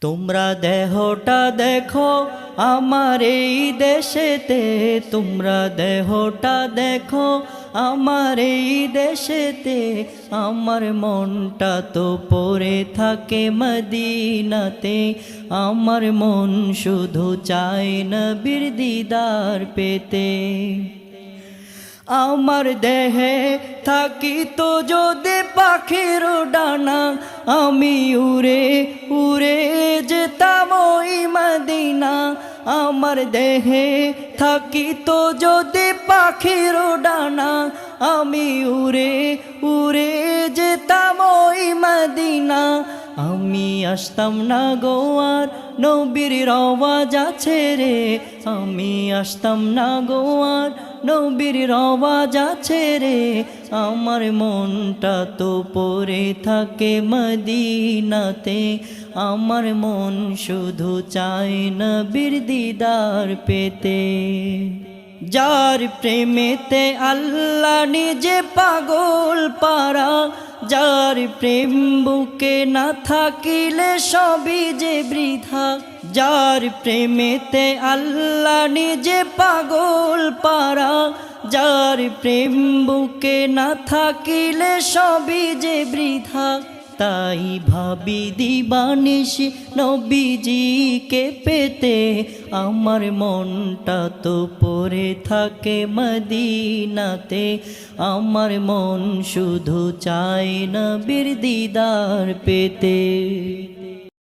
তোমরা দেহটা দেখো, আমার এই দেশেতে। তোমরা দেহটা দেখো, আমার এই দেশেতে। আমার মনটা তো পড়ে থাকে মদিনাতে। আমার মন শুধু চায় না দিদার পেতে। আমার দেহে থাকি তো যদি পাখির ডানা, আমি উড়ে উড়ে আমার দেহে থাকি তো যদি পাখির ডানা আমি উড়ে উড়ে যেতাম ওই মদিনা। আমি আসতাম না গোয়ার নবীর রওয়াজ আছে রে। আমি আসতাম না গোয়ার নবীর রওয়াজ আছে রে। আমার মনটা তো পড়ে থাকে মদিনাতে। আমার মন শুধু চায় নবীর দিদার পেতে। যার প্রেমেতে আল্লাহ নিজে পাগল পারা, যার প্রেম বুকে না থাকিলে সবই যে বৃথা, যার প্রেমেতে আল্লাহ নিজে পাগল পারা, যার প্রেম বুকে না থাকিলে সবই যে বৃথা। তাই ভাবি দিবানিস নবীজিকে পেতে। আমার মনটা তো পরে থাকে মদিনাতে। আমার মন শুধু চায় নবীর দিদার পেতে।